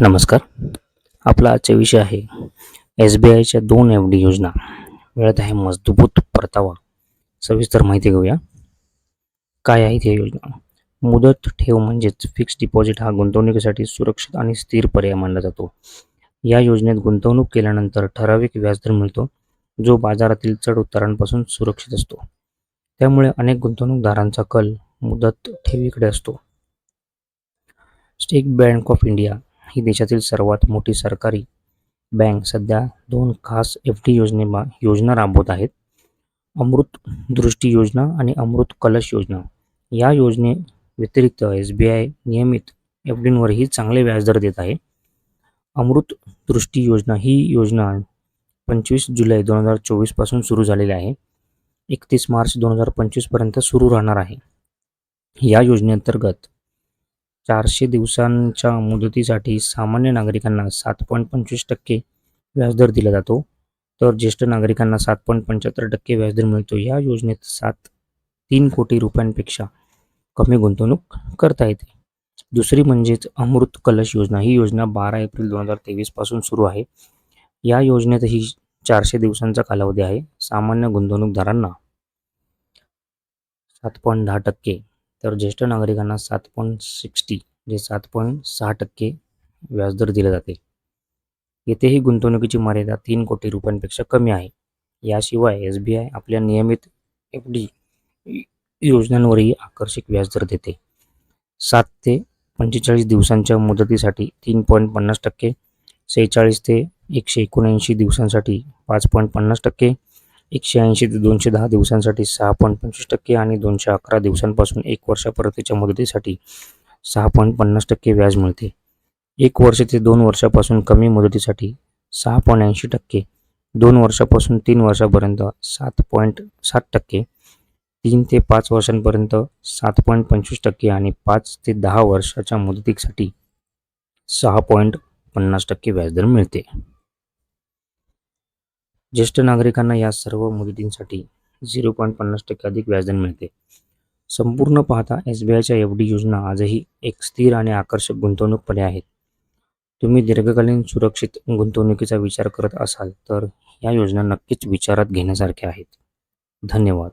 नमस्कार. आपला आजचा विषय आहे एस बी आयच्या दोन एफ डी योजना. मिळत आहे मजबूत परतावा. सविस्तर माहिती घेऊया. काय आहेत या योजना? मुदत ठेव म्हणजेच फिक्स्ड डिपॉझिट हा गुंतवणुकीसाठी सुरक्षित आणि स्थिर पर्याय मानला जातो. या योजनेत गुंतवणूक केल्यानंतर ठराविक व्याजदर मिळतो जो बाजारातील चढ उतारांपासून सुरक्षित असतो. त्यामुळे अनेक गुंतवणूकदारांचा कल मुदत ठेवीकडे असतो. स्टेट बँक ऑफ इंडिया ही देशातील सर्वात मोठी सरकारी बँक सध्या दोन खास एफ डी योजने योजना राबवत आहेत. अमृत दृष्टी योजना आणि अमृत कलश योजना. या योजने व्यतिरिक्त एस बी आय नियमित एफ डींवरही चांगले व्याजदर देत आहे. अमृत दृष्टी योजना ही योजना पंचवीस जुलै दोन हजार चोवीसपासून सुरू झालेली आहे. एकतीस मार्च दोन हजार पंचवीसपर्यंत सुरू राहणार आहे. या योजनेअंतर्गत चारशे दिवसांच्या मुदतीसाठी सामान्य नागरिकांना सात पॉईंट पंचवीस टक्के व्याजदर दिला जातो. तर ज्येष्ठ नागरिकांना सात पॉईंट पंच्याहत्तर टक्के व्याजदर मिळतो. या योजनेत सात तीन कोटी रुपयांपेक्षा कमी गुंतवणूक करता येते. दुसरी म्हणजेच अमृत कलश योजना. ही योजना बारा एप्रिल दोन हजार तेवीसपासून सुरू आहे. या योजनेतही चारशे दिवसांचा कालावधी आहे. सामान्य गुंतवणूकदारांना सात पॉईंट दहा टक्के तर ज्येष्ठ नागरिकांना सात पॉईंट सिक्स्टी जे सात पॉईंट सहा टक्के व्याजदर दिले जाते. येथेही गुंतवणुकीची मर्यादा तीन कोटी रुपयांपेक्षा कमी आहे. याशिवाय एस बी आय आपल्या नियमित एफ डी योजनांवरही आकर्षक व्याजदर देते. सात ते पंचेचाळीस दिवसांच्या मुदतीसाठी तीन पॉईंट पन्नास टक्के सेहेचाळीस ते एकशे एकोणऐंशी दिवसांसाठी पाच पॉईंट पन्नास टक्के एकशे ऐंशी ते दोनशे दहा दिवसांसाठी सहा पॉईंट पंचवीस टक्के आणि दोनशे अकरा दिवसांपासून एक वर्षापर्यंतच्या मुदतीसाठी सहा पॉईंट पन्नास टक्के व्याज मिळते. एक वर्ष ते दोन वर्षापासून कमी मुदतीसाठी सहा पॉईंट ऐंशी टक्के दोन वर्षापासून तीन वर्षापर्यंत सात पॉईंट सात टक्के तीन ते पाच वर्षांपर्यंत सात पॉईंट पंचवीस टक्के आणि पाच ते दहा वर्षाच्या मुदतीसाठी सहा पॉईंट पन्नास टक्के व्याजदर मिळते. ज्येष्ठ नागरिकांना या सर्व मुदतींसाठी झिरो पॉईंट पन्नास टक्के अधिक व्याजदर मिळते. संपूर्ण पाहता एस बी आयच्या एफ डी योजना आजही एक स्थिर आणि आकर्षक गुंतवणूक पर्याय आहेत. तुम्ही दीर्घकालीन सुरक्षित गुंतवणुकीचा विचार करत असाल तर या योजना नक्कीच विचारात घेण्यासारख्या आहेत. धन्यवाद.